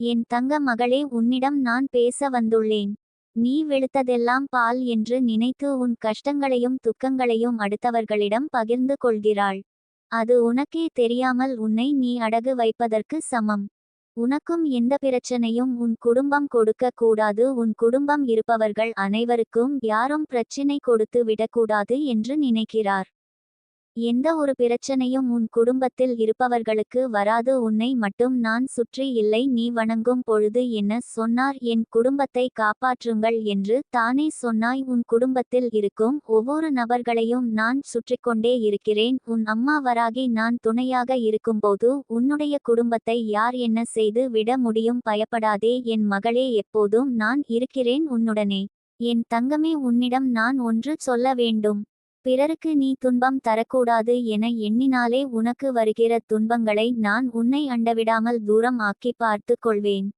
என் தங்க மகளே உன்னிடம் நான் பேச வந்துள்ளேன். நீ வெளுத்ததெல்லாம் பால் என்று நினைத்து உன் கஷ்டங்களையும் துக்கங்களையும் அடுத்தவர்களிடம் பகிர்ந்து கொள்கிறாள். அது உனக்கே தெரியாமல் உன்னை நீ அடகு வைப்பதற்கு சமம். உனக்கும் எந்த பிரச்சனையும் உன் குடும்பம் கொடுக்க கூடாது. உன் குடும்பம் இருப்பவர்கள் அனைவருக்கும் யாரும் பிரச்சினை கொடுத்து விடக்கூடாது என்று நினைக்கிறார். எந்த ஒரு பிரச்சனையும் உன் குடும்பத்தில் இருப்பவர்களுக்கு வராது. உன்னை மட்டும் நான் சுற்றி இல்லை. நீ வணங்கும் பொழுது என்ன சொன்னார்? என் குடும்பத்தை காப்பாற்றுங்கள் என்று தானே சொன்னாய். உன் குடும்பத்தில் இருக்கும் ஒவ்வொரு நபர்களையும் நான் சுற்றிக்கொண்டே இருக்கிறேன். உன் அம்மாவராகி நான் துணையாக இருக்கும்போது உன்னுடைய குடும்பத்தை யார் என்ன செய்து விட முடியும்? பயப்படாதே. என் மகளே எப்போதும் நான் இருக்கிறேன் உன்னுடனே. என் தங்கமே உன்னிடம் நான் ஒன்று சொல்ல வேண்டும். பிறருக்கு நீ துன்பம் தரக்கூடாது என எண்ணினாலே உனக்கு வருகிற துன்பங்களை நான் உன்னை அண்டவிடாமல் தூரம் ஆக்கி பார்த்து கொள்வேன்.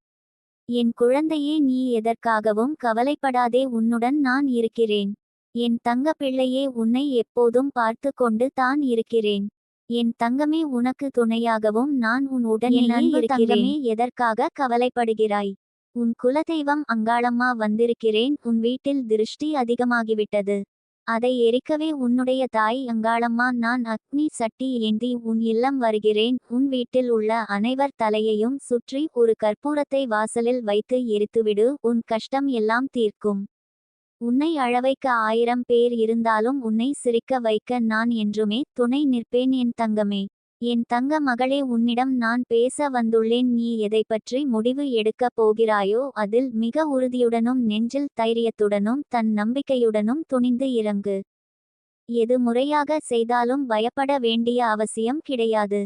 என் குழந்தையே நீ எதற்காகவும் கவலைப்படாதே உன்னுடன் நான் இருக்கிறேன். என் தங்க பிள்ளையே உன்னை எப்போதும் பார்த்து கொண்டு தான் இருக்கிறேன். என் தங்கமே உனக்கு துணையாகவும் நான் உன் உடனே இருக்கிறேன். எதற்காக கவலைப்படுகிறாய்? உன் குலதெய்வம் அங்காளம்மா வந்திருக்கிறேன். உன் வீட்டில் திருஷ்டி அதிகமாகிவிட்டது. அதை எரிக்கவே உன்னுடைய தாய் அங்காளம்மா நான் அக்னி சட்டி ஏந்தி உன் இல்லம் வருகிறேன். உன் வீட்டில் உள்ள அனைவர் தலையையும் சுற்றி ஒரு கற்பூரத்தை வாசலில் வைத்து எரித்துவிடு. உன் கஷ்டம் எல்லாம் தீர்க்கும். உன்னை அழவைக்க ஆயிரம் பேர் இருந்தாலும் உன்னை சிரிக்க வைக்க நான் என்றுமே துணை நிற்பேன் என் தங்கமே. என் தங்க மகளே உன்னிடம் நான் பேச வந்துள்ளேன். நீ எதை பற்றி முடிவு எடுக்கப் போகிறாயோ அதில் மிக உறுதியுடனும் நெஞ்சில் தைரியத்துடனும் தன் நம்பிக்கையுடனும் துணிந்து இறங்கு. எது முறையாக செய்தாலும் பயப்பட வேண்டிய அவசியம் கிடையாது.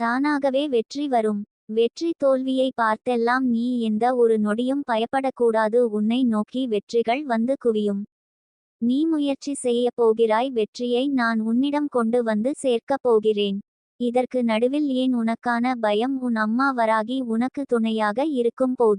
தானாகவே வெற்றி வரும். வெற்றி தோல்வியை பார்த்தெல்லாம் நீ எந்த ஒரு நொடியும் பயப்படக்கூடாது. உன்னை நோக்கி வெற்றிகள் வந்து குவியும். நீ முயற்சி செய்யப் போகிறாய். வெற்றியை நான் உன்னிடம் கொண்டு வந்து சேர்க்கப் போகிறேன். இதற்கு நடுவில் ஏன் உனக்கான பயம் உன் அம்மா வராகி உனக்கு துணையாக இருக்கும் போது?